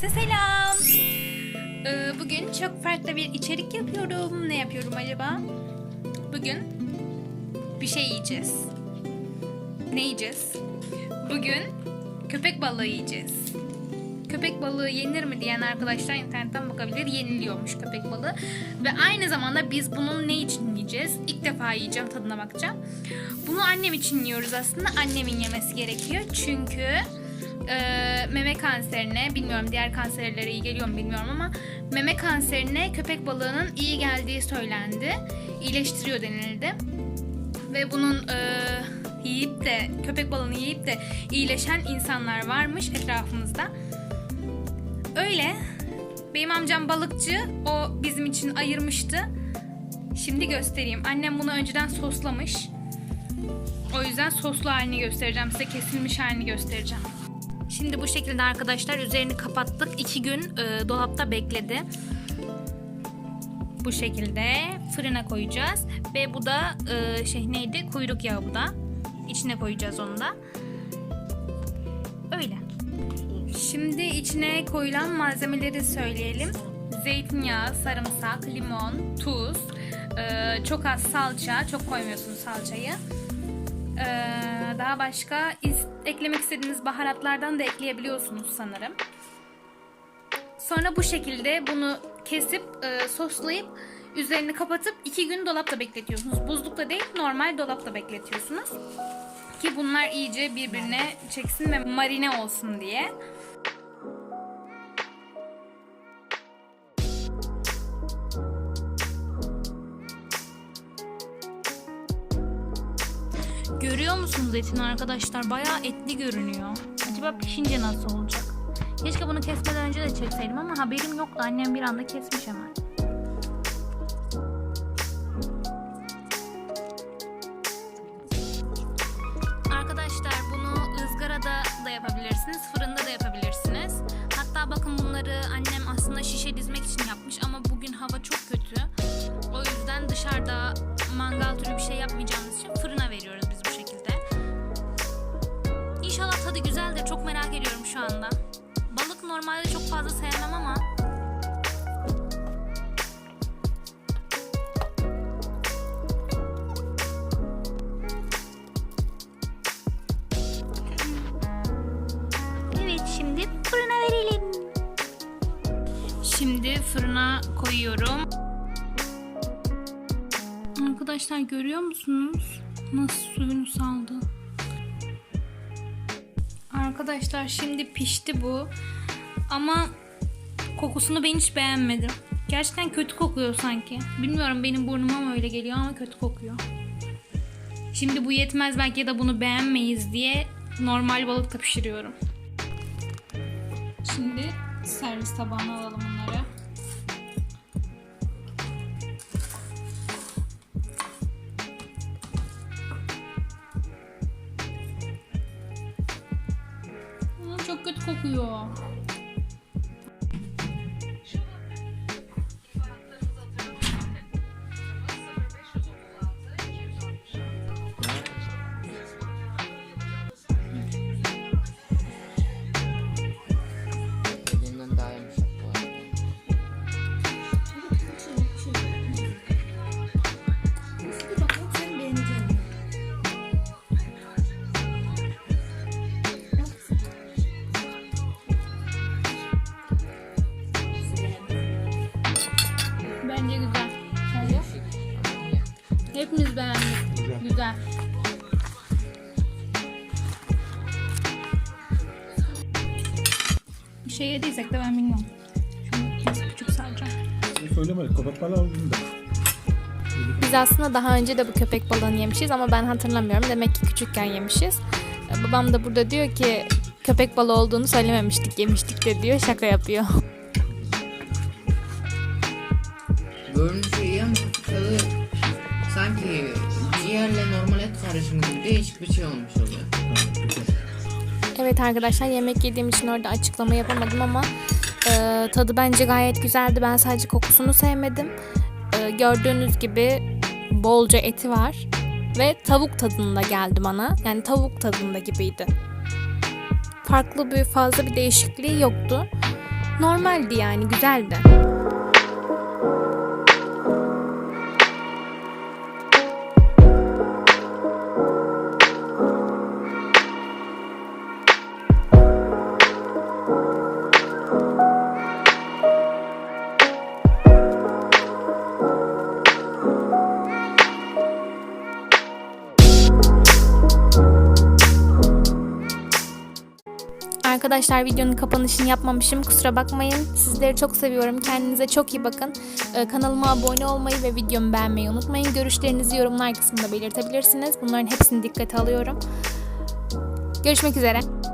Herkese selam. Ee, bugün çok farklı bir içerik yapıyorum. Ne yapıyorum acaba? Bugün bir şey yiyeceğiz. Ne yiyeceğiz? Bugün köpek balığı yiyeceğiz. Köpek balığı yenir mi diyen arkadaşlar internetten bakabilir. Yeniliyormuş köpek balığı. Ve aynı zamanda biz bunun ne için yiyeceğiz? İlk defa yiyeceğim, tadına bakacağım. Bunu annem için yiyoruz aslında. Annemin yemesi gerekiyor. Çünkü e, meme kanserine, bilmiyorum diğer kanserlere iyi geliyor mu bilmiyorum ama meme kanserine köpek balığının iyi geldiği söylendi. İyileştiriyor denildi. Ve bunun e, yiyip de köpek balığını yiyip de iyileşen insanlar varmış etrafımızda. Öyle. Benim amcam balıkçı. O bizim için ayırmıştı. Şimdi göstereyim. Annem bunu önceden soslamış. O yüzden soslu halini göstereceğim size. Kesilmiş halini göstereceğim. Şimdi bu şekilde arkadaşlar üzerini kapattık. İki gün e, dolapta bekledi. Bu şekilde fırına koyacağız. Ve bu da e, şey neydi? Kuyruk yağı bu da. İçine koyacağız onu da. Öyle. Şimdi içine koyulan malzemeleri söyleyelim. Zeytinyağı, sarımsak, limon, tuz, e, çok az salça, çok koymuyorsunuz salçayı. E, daha başka is- eklemek istediğiniz baharatlardan da ekleyebiliyorsunuz sanırım. Sonra bu şekilde bunu kesip e, soslayıp üzerini kapatıp iki gün dolapta bekletiyorsunuz. Buzlukta değil normal dolapta bekletiyorsunuz. Ki bunlar iyice birbirine çeksin ve marine olsun diye. Görüyor musunuz etini arkadaşlar? Bayağı etli görünüyor. Acaba pişince nasıl olacak? Keşke bunu kesmeden önce de çekseydim ama haberim yoktu. Annem bir anda kesmiş hemen. Arkadaşlar bunu ızgarada da yapabilirsiniz, fırında da yapabilirsiniz. Hatta bakın bunları annem aslında şişe dizmek için yapmış şu anda. Balık normalde çok fazla sevmem ama Evet şimdi fırına verelim. Şimdi fırına koyuyorum. Arkadaşlar görüyor musunuz? Nasıl suyunu saldı. Arkadaşlar şimdi pişti bu. Ama kokusunu ben hiç beğenmedim. Gerçekten kötü kokuyor sanki. Bilmiyorum benim burnuma mı öyle geliyor ama kötü kokuyor. Şimdi bu yetmez belki ya da bunu beğenmeyiz diye normal balıkta pişiriyorum. Şimdi servis tabağına alalım bunları. Kokuyor. Şey yediysek de ben bilmiyorum. Şunu küçük küçük saracağım. Söylemedik köpek balığı aldığında. Biz aslında daha önce de bu köpek balığını yemişiz ama ben hatırlamıyorum. Demek ki küçükken yemişiz. Babam da burada diyor ki köpek balığı olduğunu söylememiştik, yemiştik de diyor. Şaka yapıyor. Görünüşü iyi ama tadı sanki ciğerle normal et karışımı gibi değişik bir şey olmuş oluyor. Evet arkadaşlar yemek yediğim için orada açıklama yapamadım ama e, tadı bence gayet güzeldi. Ben sadece kokusunu sevmedim. E, gördüğünüz gibi bolca eti var ve tavuk tadında geldi bana. Yani tavuk tadında gibiydi. Farklı bir fazla bir değişikliği yoktu. Normaldi yani güzeldi. Arkadaşlar videonun kapanışını yapmamışım. Kusura bakmayın. Sizleri çok seviyorum. Kendinize çok iyi bakın. Ee, kanalıma abone olmayı ve videomu beğenmeyi unutmayın. Görüşlerinizi yorumlar kısmında belirtebilirsiniz. Bunların hepsini dikkate alıyorum. Görüşmek üzere.